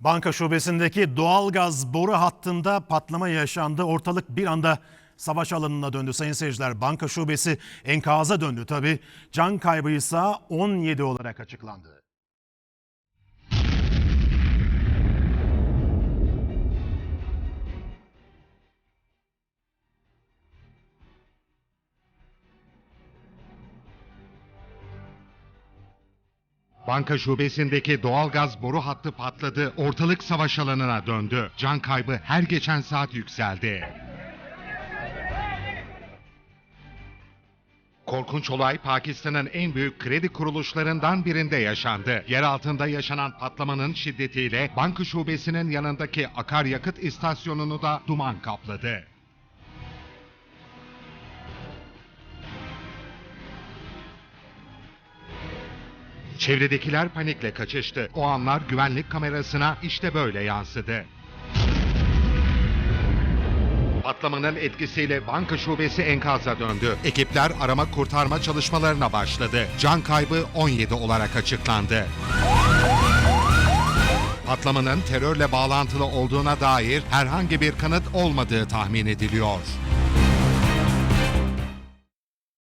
Banka şubesindeki doğalgaz boru hattında patlama yaşandı. Ortalık bir anda savaş alanına döndü sayın seyirciler. Banka şubesi enkaza döndü tabi. Can kaybı ise 17 olarak açıklandı. Banka şubesindeki doğalgaz boru hattı patladı, ortalık savaş alanına döndü. Can kaybı her geçen saat yükseldi. Korkunç olay Pakistan'ın en büyük kredi kuruluşlarından birinde yaşandı. Yer altında yaşanan patlamanın şiddetiyle banka şubesinin yanındaki akaryakıt istasyonunu da duman kapladı. Çevredekiler panikle kaçıştı. O anlar güvenlik kamerasına işte böyle yansıdı. Patlamanın etkisiyle banka şubesi enkaza döndü. Ekipler arama kurtarma çalışmalarına başladı. Can kaybı 17 olarak açıklandı. Patlamanın terörle bağlantılı olduğuna dair herhangi bir kanıt olmadığı tahmin ediliyor.